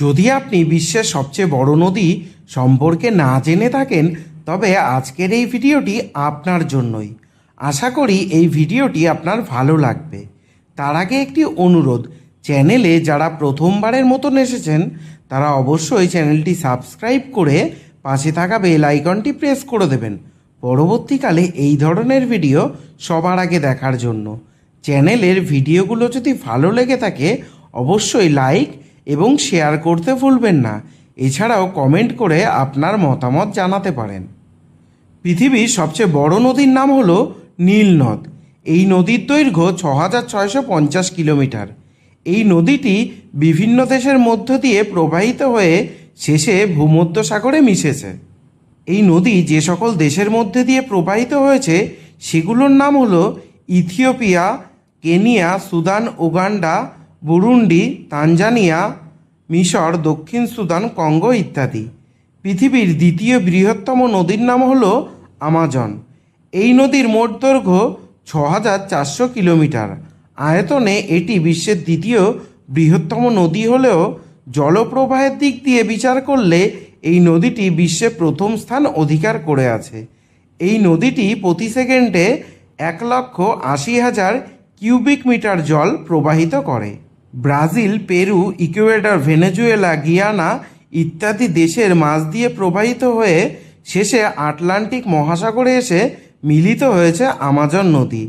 যদি আপনি বিশ্বের সবচেয়ে বড় নদী সম্পর্কে না জেনে থাকেন, তবে আজকের এই ভিডিওটি আপনার জন্যই। আশা করি এই ভিডিওটি আপনার ভালো লাগবে। তার আগে একটি অনুরোধ, চ্যানেলে যারা প্রথমবারের মতন এসেছেন, তারা অবশ্যই চ্যানেলটি সাবস্ক্রাইব করে পাশে থাকা বেল আইকনটি প্রেস করে দেবেন। পরবর্তীকালে এই ধরনের ভিডিও সবার আগে দেখার জন্য। চ্যানেলের ভিডিওগুলো যদি ভালো লেগে থাকে, অবশ্যই লাইক এবং শেয়ার করতে ভুলবেন না। এছাড়াও কমেন্ট করে আপনার মতামত জানাতে পারেন। পৃথিবীর সবচেয়ে বড় নদীর নাম হলো নীল নদ এই নদীর দৈর্ঘ্য ছ হাজার ছয়শো পঞ্চাশ কিলোমিটার। এই নদীটি বিভিন্ন দেশের মধ্য দিয়ে প্রবাহিত হয়ে শেষে ভূমধ্যসাগরে মিশেছে। এই নদী যে সকল দেশের মধ্যে দিয়ে প্রবাহিত হয়েছে, সেগুলোর নাম হলো Ethiopia, Kenya, Sudan, Uganda Burundi, Tanzania, মিশর, দক্ষিণ সুদান, কঙ্গো ইত্যাদি। পৃথিবীর দ্বিতীয় বৃহত্তম নদীর নাম হল আমাজন। এই নদীর মোট দৈর্ঘ্য ছ হাজার চারশো কিলোমিটার। আয়তনে এটি বিশ্বের দ্বিতীয় বৃহত্তম নদী হলেও জলপ্রবাহের দিক দিয়ে বিচার করলে এই নদীটি বিশ্বে প্রথম স্থান অধিকার করে আছে। এই নদীটি প্রতি সেকেন্ডে এক লক্ষ আশি হাজার কিউবিক মিটার জল প্রবাহিত করে। Brazil, Peru, Ecuador, Venezuela, Guyana ইত্যাদি দেশের মাছ দিয়ে প্রবাহিত হয়ে শেষে আটলান্টিক মহাসাগরে এসে মিলিত হয়েছে আমাজন নদী।